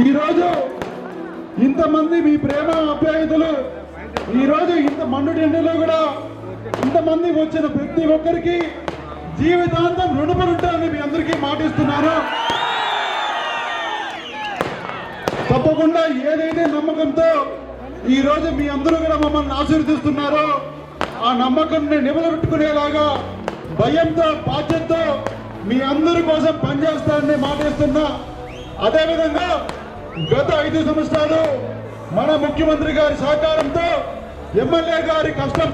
ఈరోజు ఇంతమంది మీ ప్రేమ అభ్యాయుతులు ఈరోజు ఇంత మండుడి కూడా ఇంతమంది వచ్చిన ప్రతి ఒక్కరికి జీవితాంతం రుణపడి ఉంటారని మీ అందరికీ మాటిస్తున్నాను తప్పకుండా ఏదైతే నమ్మకంతో ఈ రోజు మీ అందరూ కూడా మమ్మల్ని ఆశీర్వదిస్తున్నారో ఆ నమ్మకాన్ని నిలబెట్టుకునేలాగా భయంతో బాధ్యతతో మీ అందరి కోసం పనిచేస్తారని మాటిస్తున్నా. అదేవిధంగా గత ఐదు సంవత్సరాలు మన ముఖ్యమంత్రి గారి సహకారంతో ఎమ్మెల్యే గారి కష్టం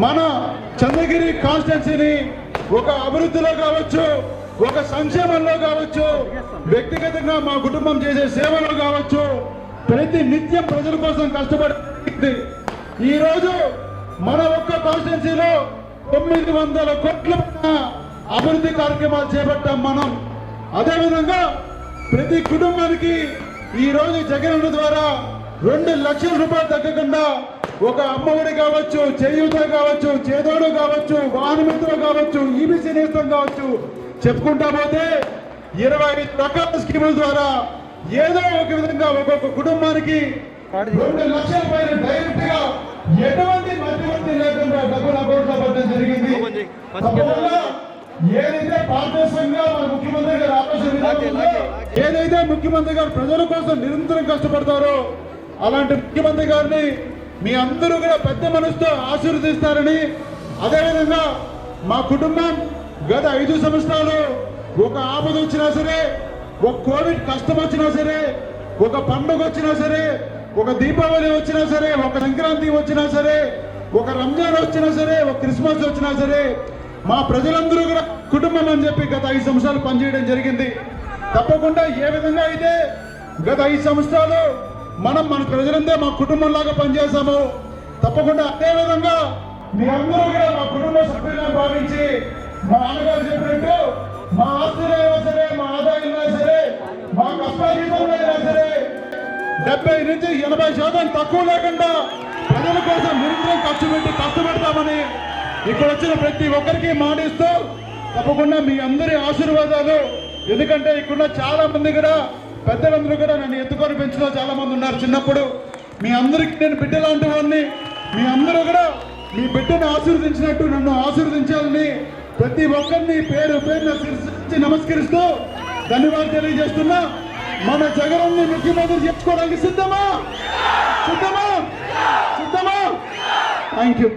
మన చంద్రగిరి కాన్స్టిట్యున్సీని ఒక అభివృద్ధిలో కావచ్చు ఒక సంక్షేమంలో కావచ్చు వ్యక్తిగతంగా మా కుటుంబం చేసే సేవలో కావచ్చు ప్రతి నిత్యం ప్రజల కోసం కష్టపడి ఈరోజు మన ఒక్క కాన్స్టిట్యున్సీలో తొమ్మిది వందల కోట్ల అభివృద్ధి కార్యక్రమాలు చేపట్టాం మనం. అదేవిధంగా ప్రతి కుటుంబానికి ఈ రోజు జగన్ ద్వారా రెండు లక్షల రూపాయలు తగ్గకుండా ఒక అమ్మఒడి కావచ్చు చేయూత కావచ్చు చేదోడు కావచ్చు వాహనమిత్రులు కావచ్చు ఈబీసీ నేస్తం కావచ్చు చెప్పుకుంటా పోతే ఇరవై ఐదు రకాల స్కీముల ద్వారా ఏదో ఒక విధంగా ఒక్కొక్క కుటుంబానికి రెండు లక్షల పైన డైరెక్ట్గా ఎటువంటి మధ్యవర్తి లేకుండా డబ్బులు అకౌంట్లో పడడం జరిగింది. ఏదైతే పారదర్శకంగా మన ముఖ్యమంత్రి గారు ఆలోచన విధానం ఉందో, ఏదైతే ముఖ్యమంత్రి గారు ప్రజల కోసం నిరంతరం కష్టపడతారో అలాంటి ముఖ్యమంత్రి గారిని మీ అందరూ కూడా పెద్ద మనసుతో ఆశీర్వదిస్తారని అదేవిధంగా మా కుటుంబం గత ఐదు సంవత్సరాలు ఒక ఆపద వచ్చినా సరే ఒక కోవిడ్ కష్టం వచ్చినా సరే ఒక పండుగ వచ్చినా సరే ఒక దీపావళి వచ్చినా సరే ఒక సంక్రాంతి వచ్చినా సరే ఒక రంజాన్ వచ్చినా సరే ఒక క్రిస్మస్ వచ్చినా సరే మా ప్రజలందరూ కూడా కుటుంబం అని చెప్పి గత ఐదు సంవత్సరాలు పనిచేయడం జరిగింది. తప్పకుండా ఏ విధంగా అయితే గత ఐదు సంవత్సరాలు మనం మన ప్రజలందే మా కుటుంబంలాగా పనిచేసాము తప్పకుండా అదే విధంగా మీ అందరూ కూడా మా కుటుంబ సభ్యులను భావించి మా నాన్నగారు చెప్పినట్టు మా ఆస్తులు అయినా సరే మా ఆదాయం సరే మా కష్టాజీతంలో అయినా సరే డెబ్బై నుంచి ఎనభై శాతం తక్కువ లేకుండా ప్రజల కోసం నిరంతరం ఖర్చు పెట్టి కష్టపెడతామని ఇక్కడ వచ్చిన ప్రతి ఒక్కరికి మాటిస్తూ తప్పకుండా మీ అందరి ఆశీర్వాదాలు ఎందుకంటే ఇక్కడున్న చాలా మంది కూడా పెద్దలందరూ కూడా నన్ను ఎత్తుకొని పెంచిన చాలా మంది ఉన్నారు చిన్నప్పుడు. మీ అందరికి నేను బిడ్డ లాంటి వాడిని. మీ అందరూ కూడా మీ బిడ్డను ఆశీర్వదించినట్టు నన్ను ఆశీర్వదించాలని ప్రతి ఒక్కరిని పేరు పేరున శిరస్సు నమస్కరిస్తూ ధన్యవాదాలు తెలియజేస్తున్నా. మన జగన్ ముఖ్యమంత్రి చెప్పుకోవడానికి సిద్ధమా? సిద్ధమా? సిద్ధమా? Thank you